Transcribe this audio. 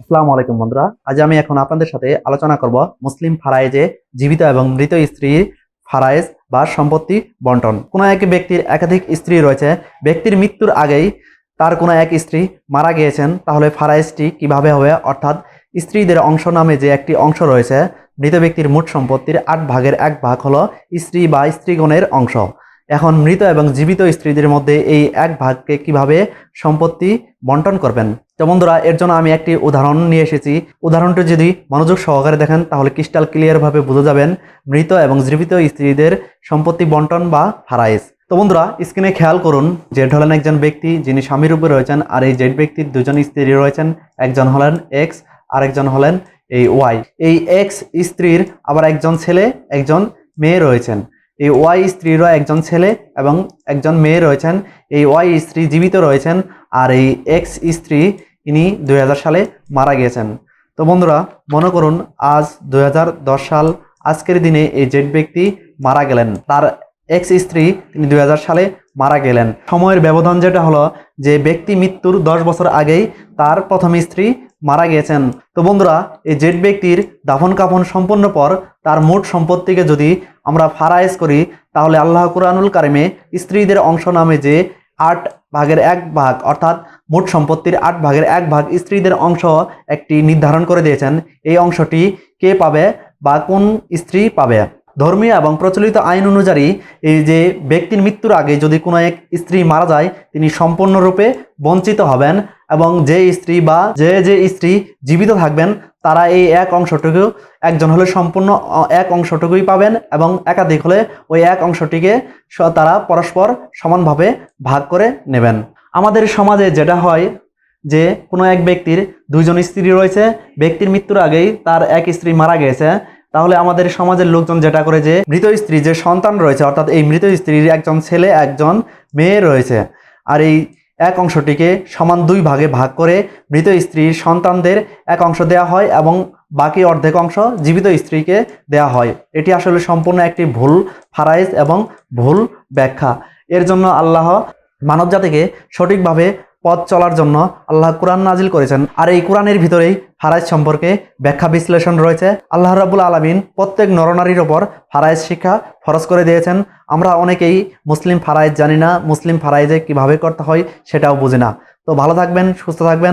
আসসালামু আলাইকুম বন্ধুরা। আজ আমি এখন আপনাদের সাথে আলোচনা করব মুসলিম ফারায়েজে জীবিত এবং মৃত স্ত্রীর ফারায়েজ বা সম্পত্তি বন্টন। কোনো এক ব্যক্তির একাধিক স্ত্রী রয়েছে, ব্যক্তির মৃত্যুর আগেই তার কোনো এক স্ত্রী মারা গিয়েছেন, তাহলে ফারায়েজটি কীভাবে হবে? অর্থাৎ স্ত্রীদের অংশ নামে যে একটি অংশ রয়েছে, মৃত ব্যক্তির মোট সম্পত্তির আট ভাগের এক ভাগ হলো স্ত্রী বা স্ত্রীগণের অংশ। এখন মৃত এবং জীবিত স্ত্রীদের মধ্যে এই এক ভাগকে কীভাবে সম্পত্তি বন্টন করবেন? তো বন্ধুরা, এর জন্য আমি একটি উদাহরণ নিয়ে এসেছি। উদাহরণটি যদি মনোযোগ সহকারে দেখেন, তাহলে ক্রিস্টাল ক্লিয়ারভাবে বুঝে যাবেন মৃত এবং জীবিত স্ত্রীদের সম্পত্তি বন্টন বা ফারাইজ তো বন্ধুরা স্ক্রিনে খেয়াল করুন জেড হলেন একজন ব্যক্তি যিনি স্বামীর উপরে রয়েছেন আর এই জেড ব্যক্তির দুজন স্ত্রী রয়েছেন। একজন হলেন এক্স আরেকজন হলেন এই ওয়াই এই এক্স স্ত্রীর আবার একজন ছেলে, একজন মেয়ে রয়েছেন। এই ওয়াই স্ত্রীরও একজন ছেলে এবং একজন মেয়ে রয়েছেন। এই ওয়াই স্ত্রী জীবিত রয়েছেন আর এই এক্স স্ত্রী ইনি দুই হাজার সালে মারা গিয়েছেন। তো বন্ধুরা, মনে করুন, আজ দু হাজার দশ সাল, আজকের দিনে এই জেড ব্যক্তি মারা গেলেন। তার এক্স স্ত্রী তিনি দু হাজার সালে মারা গেলেন। সময়ের ব্যবধান যেটা হলো যে ব্যক্তি মৃত্যুর দশ বছর আগেই তার প্রথম স্ত্রী মারা গিয়েছেন। তো বন্ধুরা, এই জেড ব্যক্তির দাফন কাফন সম্পন্ন পর তার মোট সম্পত্তিকে যদি আমরা ফারায়েজ করি, তাহলে আল্লাহ কুরআনুল কারিমে স্ত্রীদের অংশ নামে যে আট ভাগের এক ভাগ, অর্থাৎ মোট সম্পত্তির আট ভাগের এক ভাগ স্ত্রীদের অংশ একটি নির্ধারণ করে দিয়েছেন, এই অংশটি কে পাবে বা কোন স্ত্রী পাবে? ধর্মীয় এবং প্রচলিত আইন অনুযায়ী এই যে ব্যক্তির মৃত্যুর আগে যদি কোনো এক স্ত্রী মারা যায়, তিনি সম্পূর্ণরূপে বঞ্চিত হবেন এবং যে স্ত্রী বা যে যে স্ত্রী জীবিত থাকবেন, তারা এই এক অংশটুকু একজন হলে সম্পূর্ণ এক অংশটুকুই পাবেন এবং একাধিক হলে ওই এক অংশটিকে তারা পরস্পর সমানভাবে ভাগ করে নেবেন। আমাদের সমাজে যেটা হয় যে কোনো এক ব্যক্তির দুইজন স্ত্রী রয়েছে, ব্যক্তির মৃত্যুর আগেই তার এক স্ত্রী মারা গেছে তাহলে আমাদের সমাজের লোকজন যেটা করে যে, মৃত স্ত্রী যে সন্তান রয়েছে, অর্থাৎ এই মৃত স্ত্রীর একজন ছেলে, একজন মেয়ে রয়েছে। আর এই এক অংশটিকে সমান দুই ভাগে ভাগ করে মৃত স্ত্রীর সন্তানদের এক অংশ দেওয়া হয় এবং বাকি অর্ধেক অংশ জীবিত স্ত্রীকে দেওয়া হয়। এটি আসলে সম্পূর্ণ একটি ভুল ফারাইজ এবং ভুল ব্যাখ্যা। এর জন্য আল্লাহ মানব জাতিকে সঠিকভাবে পথ চলার জন্য আল্লাহ কোরআন নাজিল করেছেন। আর এই কোরআনের ভিতরেই ফারাইজ সম্পর্কে ব্যাখ্যা বিশ্লেষণ রয়েছে। আল্লাহ রাবুল আলমিন প্রত্যেক নরনারীর ওপর ফারাইজ শিক্ষা ফরজ করে দিয়েছেন। আমরা অনেকেই মুসলিম ফারাইজ জানি না, মুসলিম ফারাইজে কীভাবে করতে হয় সেটাও বুঝি না। তো ভালো থাকবেন, সুস্থ থাকবেন।